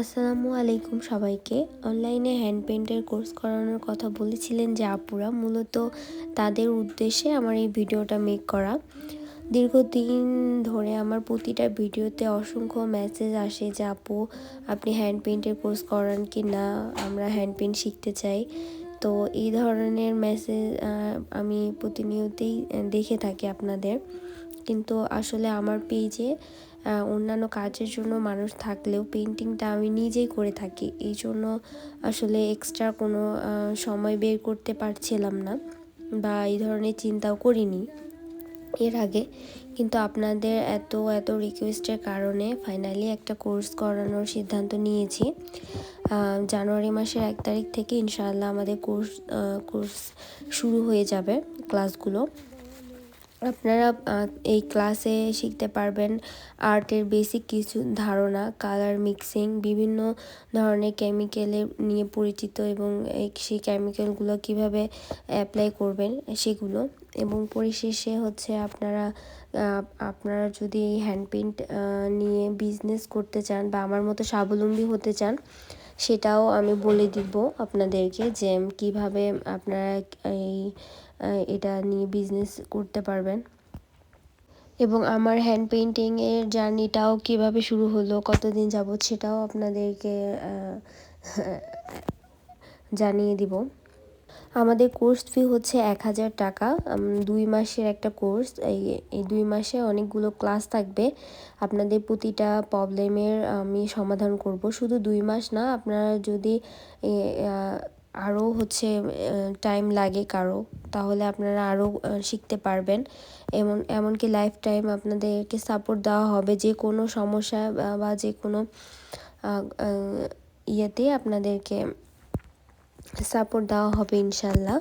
আসসালামু আলাইকুম সবাইকে। অনলাইনে হ্যান্ড পেন্টের কোর্স করানোর কথা বলেছিলেন যে আপুরা। মূলত তাদের উদ্দেশ্যে আমার এই ভিডিওটা মেক করা। দীর্ঘদিন ধরে আমার প্রতিটা ভিডিওতে অসংখ্য মেসেজ আসে যে, আপু, আপনি হ্যান্ড পেন্টের কোর্স করান কি না? আমরা হ্যান্ড পেন্ট শিখতে চাই। তো এই ধরনের মেসেজ আমি প্রতিনিয়তই দেখে থাকি আপনাদের। কিন্তু আসলে আমার পেজে অন্যান্য কাজের জন্য মানুষ থাকলেও পেন্টিংটা আমি নিজেই করে থাকি। এই জন্য আসলে এক্সট্রা কোনো সময় বের করতে পারছিলাম না বা এই ধরনের চিন্তাও করিনি এর আগে। কিন্তু আপনাদের এত এত রিকোয়েস্টের কারণে ফাইনালি একটা কোর্স করানোর সিদ্ধান্ত নিয়েছি। জানুয়ারি মাসের এক তারিখ থেকে ইনশাআল্লাহ আমাদের কোর্স কোর্স শুরু হয়ে যাবে ক্লাসগুলো আপনারা এই ক্লাসে শিখতে পারবেন আর্টের বেসিক কিছু ধারণা কালার মিক্সিং বিভিন্ন ধরনের কেমিক্যালে নিয়ে পরিচিত এবং সেই কেমিক্যালগুলো কীভাবে অ্যাপ্লাই করবেন সেগুলো। এবং পরিশেষে হচ্ছে আপনারা আপনারা যদি এই হ্যান্ড পেন্ট নিয়ে বিজনেস করতে চান বা আমার মতো স্বাবলম্বী হতে চান সেটাও আমি বলে দিব আপনাদেরকে যে কীভাবে আপনারা এই এটা নিয়ে বিজনেস করতে পারবেন। এবং আমার হ্যান্ড পেন্টিংয়ের জার্নিটাও কীভাবে শুরু হলো, কতদিন যাবৎ সেটাও আপনাদেরকে জানিয়ে দিব। আমাদের কোর্স ফি হচ্ছে এক হাজার টাকা। দুই মাসের একটা কোর্স এই দুই মাসে অনেকগুলো ক্লাস থাকবে। আপনাদের প্রতিটা প্রবলেমের আমি সমাধান করব। শুধু দুই মাস না, আপনারা যদি আরও হচ্ছে টাইম লাগে কারও, তাহলে আপনারা আরও শিখতে পারবেন। এমন, এমনকি লাইফ টাইম আপনাদেরকে সাপোর্ট দেওয়া হবে। যে কোনো সমস্যা বা যে কোনো ইয়েতে আপনাদেরকে সাপোর্ট দেওয়া হবে ইনশাল্লাহ।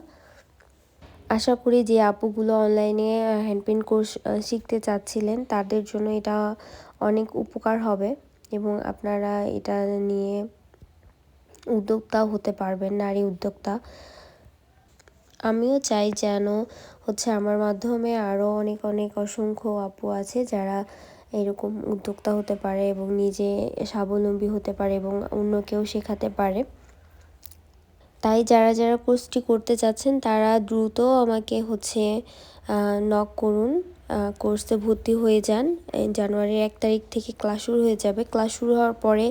আশা করি যে আপুগুলো অনলাইনে হ্যান্ড পেন্ট কোর্স শিখতে চাচ্ছিলেন, তাদের জন্য এটা অনেক উপকার হবে এবং আপনারা এটা নিয়ে উদ্যোক্তা হতে পারবেন, নারী উদ্যোক্তা। আমিও চাই যেন হচ্ছে আমার মাধ্যমে আরও অনেক অনেক অসংখ্য আপু আছে যারা এরকম উদ্যোক্তা হতে পারে এবং নিজে স্বাবলম্বী হতে পারে এবং অন্যকেও শেখাতে পারে। তাই যারা যারা কোর্সটি করতে চাচ্ছেন তারা দ্রুত আমাকে হচ্ছে নক করুন। কোর্সে ভর্তি হয়ে যান। জানুয়ারির এক তারিখ থেকে ক্লাস শুরু হয়ে যাবে। ক্লাস শুরু হওয়ার পরে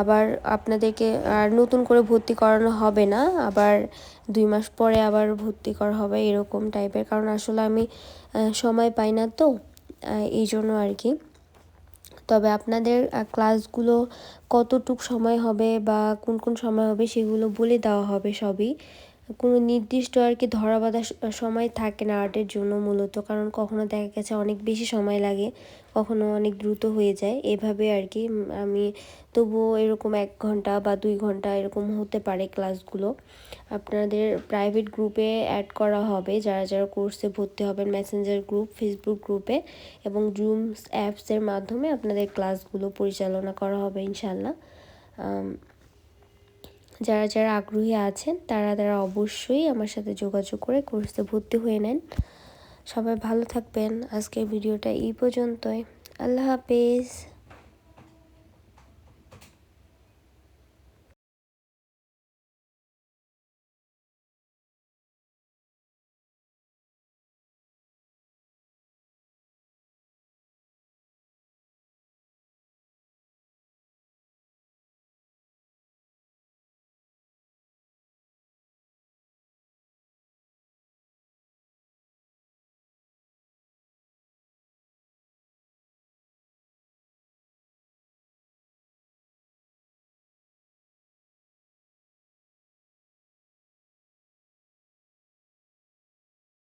আবার আপনাদেরকে আর নতুন করে ভর্তি করানো হবে না। আবার দুই মাস পরে আবার ভর্তি করা হবে এরকম টাইপের কারণ আসলে আমি সময় পাই না তো এই জন্য আর কি। তবে আপনাদের ক্লাসগুলো কতটুক সময় হবে বা কোন কোন সময় হবে সেগুলো বলে দেওয়া হবে সবই। কোনো নির্দিষ্ট আর কি ধরা বাঁধা সময় থাকে না আর্টের জন্য মূলত, কারণ কখনো দেখা গেছে অনেক বেশি সময় লাগে, কখনো অনেক দ্রুত হয়ে যায়। এভাবে আর কি আমি তবুও এরকম এক ঘণ্টা বা দুই ঘণ্টা এরকম হতে পারে ক্লাসগুলো। আপনাদের প্রাইভেট গ্রুপে অ্যাড করা হবে, যারা যারা কোর্সে ভর্তি হবেন মেসেঞ্জার গ্রুপ ফেসবুক গ্রুপে এবং জুম অ্যাপসের মাধ্যমে আপনাদের ক্লাসগুলো পরিচালনা করা হবে ইনশাল্লাহ যারা যারা আগ্রহী আছেন, তারা তারা অবশ্যই আমার সাথে যোগাযোগ করে কোর্সে ভর্তি হয়ে নেন। সবাই ভালো থাকবেন। আজকের ভিডিওটা এই পর্যন্তই। আল্লাহ হাফেজ।